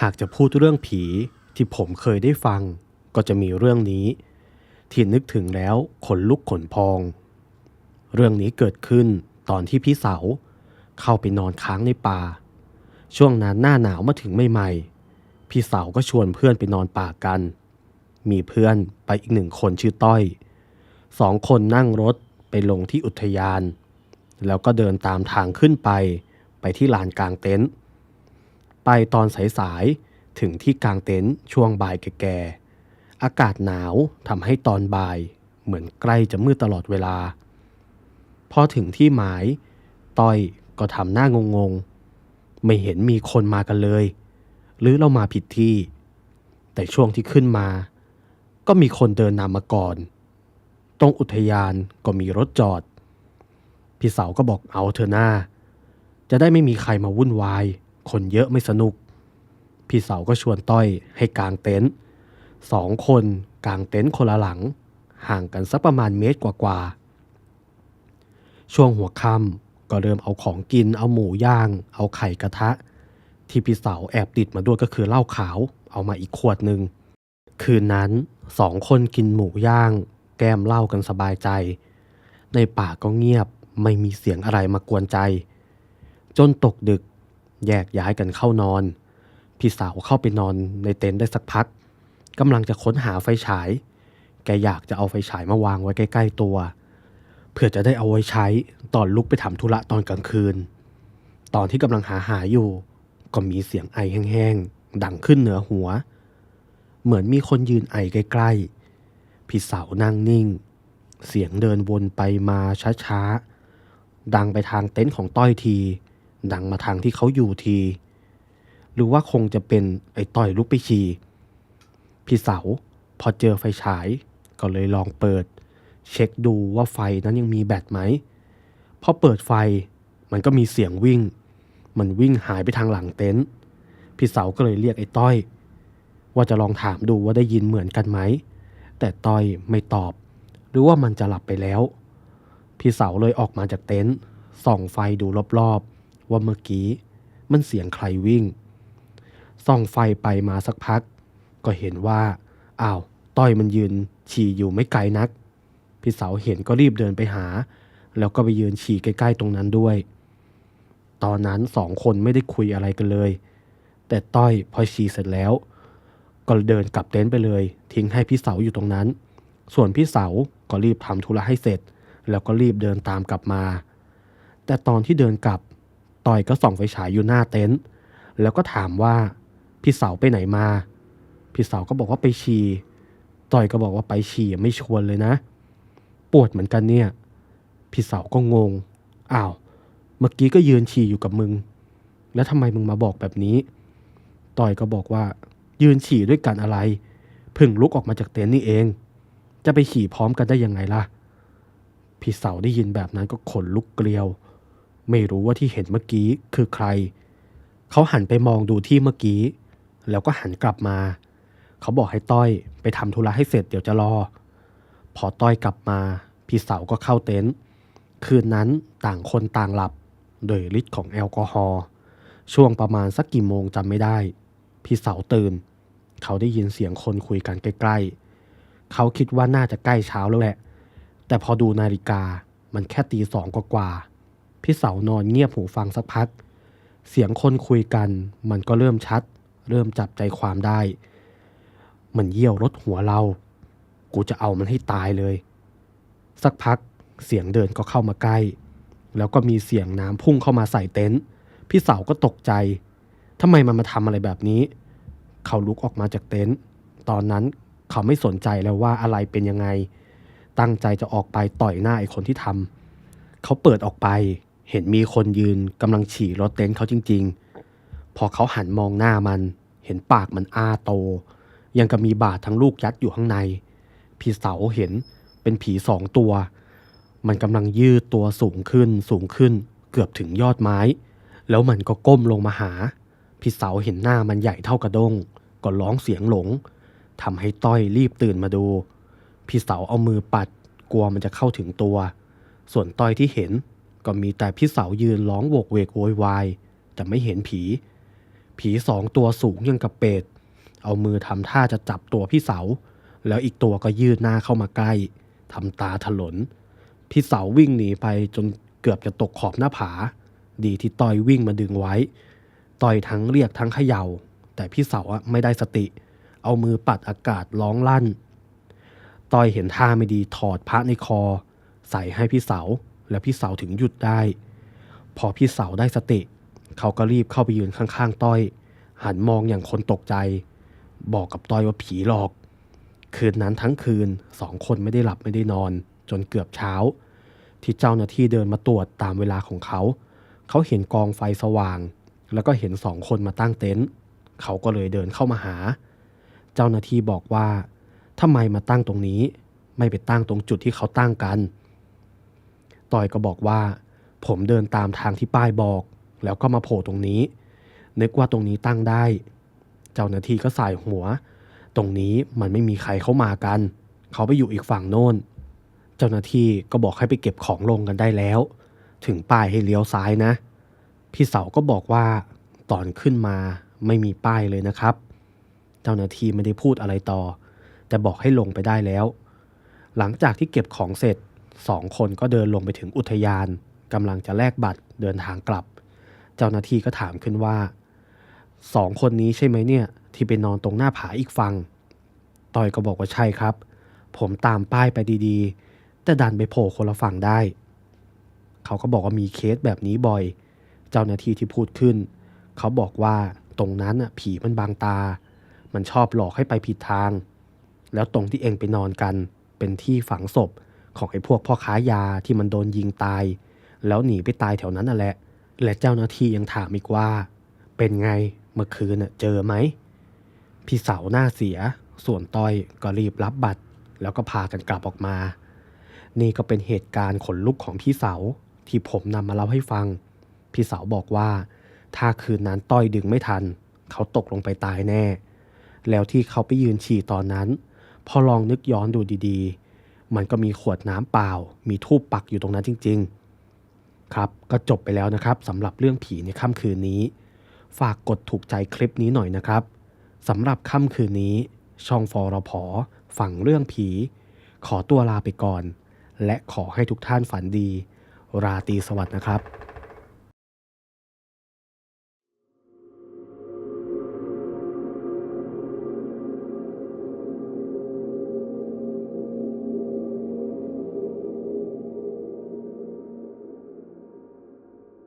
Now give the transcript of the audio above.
หากจะพูดเรื่องผีที่ผมเคยได้ฟัง ก็จะมีเรื่องนี้ ที่นึกถึงแล้วขนลุกขนพอง เรื่องนี้เกิดขึ้นตอนที่พี่เสาเข้าไปนอนค้างในป่า ช่วงนั้นหน้าหนาวมาถึงใหม่ๆ พี่เสาก็ชวนเพื่อนไปนอนป่ากัน มีเพื่อนไปอีกหนึ่งคนชื่อต้อย สองคนนั่งรถไปลงที่อุทยาน แล้วก็เดินตามทางขึ้นไป ไปที่ลานกลางเต็นท์ ไปตอนสายๆ ถึงที่กลางเต็นท์ช่วงบ่ายแก่ๆ อากาศหนาวทำให้ตอนบ่าย เหมือนใกล้จะมืดตลอดเวลา พอถึงที่หมาย ต้อยก็ทำหน้างงๆ ไม่เห็นมีคนมากันเลย หรือเรามาผิดที่ แต่ช่วงที่ขึ้นมา ก็มีคนเดินนำมาก่อน ตรงอุทยานก็มีรถจอด พี่เสาก็บอกเอาเธอหน้า จะได้ไม่มีใครมาวุ่นวาย คนเยอะไม่สนุก พี่เสาก็ชวนต้อยให้กางเต็นท์สองคนกางเต็นท์คนละหลัง ห่างกันสักประมาณเมตรกว่าๆ ช่วงหัวค่ำก็เริ่มเอาของกิน เอาหมูย่าง เอาไข่กระทะ ที่พี่เสาแอบติดมาด้วยก็คือเหล้าขาว เอามาอีกขวดหนึ่ง คืนนั้นสองคนกินหมูย่าง แก้มเหล้ากันสบายใจ ในป่าก็เงียบไม่มีเสียงอะไรมากวนใจ จนตกดึก แยกย้ายกันเข้านอน พี่สาวเข้าไปนอนในเต็นท์ได้สักพักกำลังจะค้นหาไฟฉาย แกอยากจะเอาไฟฉายมาวางไว้ใกล้ ๆ ตัว เพื่อจะได้เอาไว้ใช้ตอนลุกไปทำธุระตอนกลางคืน ตอนที่กำลังหาหาอยู่ ก็มีเสียงไอแห้งๆ ดังขึ้นเหนือหัว เหมือนมีคนยืนไอใกล้ ๆ พี่สาวนั่งนิ่ง เสียงเดินวนไปมาช้าๆ ดังไปทางเต็นท์ของต้อยที ดังมาทางที่เขาอยู่ที หรือว่าคงจะเป็นไอ้ต้อยลุกไปฉี่พี่เสาพอเจอไฟฉาย ก็เลยลองเปิด เช็คดูว่าไฟนั้นยังมีแบตไหมพอเปิดไฟมันก็มีเสียงวิ่ง มันวิ่งหายไปทางหลังเต็นท์พี่เสาก็เลยเรียกไอ้ต้อย ว่าจะลองถามดูว่าได้ยินเหมือนกันไหม แต่ต้อยไม่ตอบ หรือว่ามันจะหลับไปแล้ว พี่เสาเลยออกมาจากเต็นท์ส่องไฟดูรอบๆ ว่าเมื่อกี้ มันเสียงใครวิ่ง ส่องไฟไปมาสักพัก ก็เห็นว่าอ้าวต้อยมันยืน ฉี่อยู่ไม่ไกลนัก พี่เสาเห็นก็รีบเดินไปหา แล้วก็ไปยืนฉี่ใกล้ๆตรงนั้นด้วย ตอนนั้นสองคนไม่ได้คุยอะไรกันเลย แต่ต้อยพอฉี่เสร็จแล้ว ก็เดินกลับเต็นท์ไปเลย ทิ้งให้พี่เสาอยู่ตรงนั้น ส่วนพี่เสาก็รีบทำธุระให้เสร็จ แล้วก็รีบเดินตามกลับมา แต่ตอนที่เดินกลับ ต้อยก็ส่องไฟฉายอยู่หน้าเต็นท์แล้วก็ถามว่าพี่เสาไปไหนมา พี่เสาก็บอกว่าไปฉี่ต้อยก็บอกว่าไปฉี่ไม่ชวนเลยนะ ปวดเหมือนกันเนี่ย พี่เสาก็งงอ้าวเมื่อกี้ก็ยืนฉี่อยู่กับมึง แล้วทำไมมึงมาบอกแบบนี้ต้อยก็บอกว่า ยืนฉี่ด้วยกันอะไรเพิ่งลุกออกมาจากเต็นท์นี่เอง จะไปฉี่พร้อมกันได้ยังไงล่ะ พี่เสาได้ยินแบบนั้นก็ขนลุกเกลียว ไม่รู้ว่าที่เห็นเมื่อกี้คือใคร เขาหันไปมองดูที่เมื่อกี้ แล้วก็หันกลับมา เขาบอกให้ต้อยไปทำธุระให้เสร็จเดี๋ยวจะรอ พอต้อยกลับมาพี่เสาก็เข้าเต็นท์คืนนั้นต่างคนต่างหลับ โดยฤทธิ์ของแอลกอฮอล์ช่วงประมาณสักกี่โมงจำไม่ได้ พี่เสาตื่น เขาได้ยินเสียงคนคุยกันใกล้ ๆ เขาคิดว่าน่าจะใกล้เช้าแล้วแหละ แต่พอดูนาฬิกามันแค่ตีสองกว่าๆ พี่เสานอนเงียบหูฟังสักพัก เสียงคนคุยกัน มันก็เริ่มชัด เริ่มจับใจความได้ มันเยี่ยวรถหัวเรา กูจะเอามันให้ตายเลย สักพักเสียงเดินก็เข้ามาใกล้ แล้วก็มีเสียงน้ำพุ่งเข้ามาใส่เต็นท์พี่เสาก็ตกใจทำไมมันมาทำอะไรแบบนี้ เขาลุกออกมาจากเต็นท์ตอนนั้นเขาไม่สนใจแล้วว่าอะไรเป็นยังไง ตั้งใจจะออกไปต่อยหน้าไอ้คนที่ทำเขาเปิดออกไป เห็นมีคนยืนกำลังฉี่รถเต็นท์เขาจริง ๆ พอเขาหันมองหน้ามัน เห็นปากมันอ้าโต ยังกับมีบาดทั้งลูกยัดอยู่ข้างในพี่เสาเห็นเป็นผีสองตัว มันกำลังยืดตัวสูงขึ้นสูงขึ้น เกือบถึงยอดไม้ แล้วมันก็ก้มลงมาหาพี่เสาเห็นหน้ามันใหญ่เท่ากระด้งก็ร้องเสียงหลงทำให้ต้อยรีบตื่นมาดู พี่เสาเอามือปัด กลัวมันจะเข้าถึงตัว ส่วนต้อยที่เห็น ก็มีแต่พี่เสายืนร้องโวกเวกโวยวายแต่ไม่เห็นผี ผีสองตัวสูงยังกับเป็ดเอามือทำท่าจะจับตัวพี่เสา แล้วอีกตัวก็ยืดหน้าเข้ามาใกล้ทำตาถลน พี่เสาวิ่งหนีไปจนเกือบจะตกขอบหน้าผา ดีที่ต้อยวิ่งมาดึงไว้ต้อยทั้งเรียกทั้งเขยา่า แต่พี่เสาไม่ได้สติ เอามือปัดอากาศร้องลั่นต้อยเห็นท่าไม่ดีถอดพระในคอ ใส่ให้พี่เสา และพี่เสาถึงหยุดได้ พอพี่เสาได้สติ เขาก็รีบเข้าไปยืนข้างๆ ต้อย หันมองอย่างคนตกใจ บอกกับต้อยว่าผีหลอก คืนนั้นทั้งคืนสองคนไม่ได้หลับไม่ได้นอน จนเกือบเช้า ที่เจ้าหน้าที่เดินมาตรวจตามเวลาของเขา เขาเห็นกองไฟสว่าง แล้วก็เห็นสองคนมาตั้งเต็นท์เขาก็เลยเดินเข้ามาหา เจ้าหน้าที่บอกว่าทำไมมาตั้งตรงนี้ ไม่ไปตั้งตรงจุดที่เขาตั้งกัน ตอยก็บอกว่า ผมเดินตามทางที่ป้ายบอก แล้วก็มาโผล่ตรงนี้นึกว่าตรงนี้ตั้งได้ เจ้าหน้าที่ก็สายหัว ตรงนี้มันไม่มีใครเข้ามากัน เขาไปอยู่อีกฝั่งโน้น เจ้าหน้าที่ก็บอกให้ไปเก็บของลงกันได้แล้ว ถึงป้ายให้เลี้ยวซ้ายนะ พี่เสาก็บอกว่า ตอนขึ้นมาไม่มีป้ายเลยนะครับ เจ้าหน้าที่ไม่ได้พูดอะไรต่อ แต่บอกให้ลงไปได้แล้ว หลังจากที่เก็บของเสร็จ สองคนก็เดินลงไปถึงอุทยานกำลังจะแลกบัตรเดินทางกลับ เจ้าหน้าที่ก็ถามขึ้นว่าสองคนนี้ใช่ไหมเนี่ย ที่ไปนอนตรงหน้าผาอีกฝั่งตอยก็บอกว่าใช่ครับ ผมตามป้ายไปดีๆ แต่ดันไปโผล่คนละฝั่งได้ เขาก็บอกว่ามีเคสแบบนี้บ่อย เจ้าหน้าที่ที่พูดขึ้น เขาบอกว่าตรงนั้นอะผีมันบางตา มันชอบหลอกให้ไปผิดทาง แล้วตรงที่เองไปนอนกันเป็นที่ฝังศพ ของไอ้พวกพ่อค้ายาที่มันโดนยิงตาย แล้วหนีไปตายแถวนั้นน่ะแหละ และเจ้าหน้าที่ยังถามอีกว่า เป็นไงเมื่อคืนน่ะเจอไหมพี่สาวหน้าเสีย ส่วนต้อยก็รีบรับบัตร แล้วก็พากันกลับออกมา นี่ก็เป็นเหตุการณ์ขนลุกของพี่สาวที่ผมนำมาเล่าให้ฟัง พี่สาวบอกว่า ถ้าคืนนั้นต้อยดึงไม่ทัน เขาตกลงไปตายแน่ แล้วที่เขาไปยืนฉี่ตอนนั้น พอลองนึกย้อนดูดีๆ มันก็มีขวดน้ำเปล่า มีทูบปักอยู่ตรงนั้นจริง ๆ ครับ ก็จบไปแล้วนะครับสำหรับเรื่องผีในค่ำคืนนี้ ฝากกดถูกใจคลิปนี้หน่อยนะครับสำหรับค่ำคืนนี้ ช่องฟอรพอฝั่งเรื่องผี ขอตัวลาไปก่อน และขอให้ทุกท่านฝันดี ราตรีสวัสดิ์นะครับ